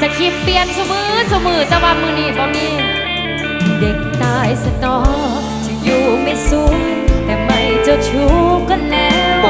สคริปเปลี่ยนสมือสมือแต่ว่ามือนี้บ่มีเด็กตายสนอจะอยู่ไม่สูงแต่ไม่เจ้าชู้ก็แล้ว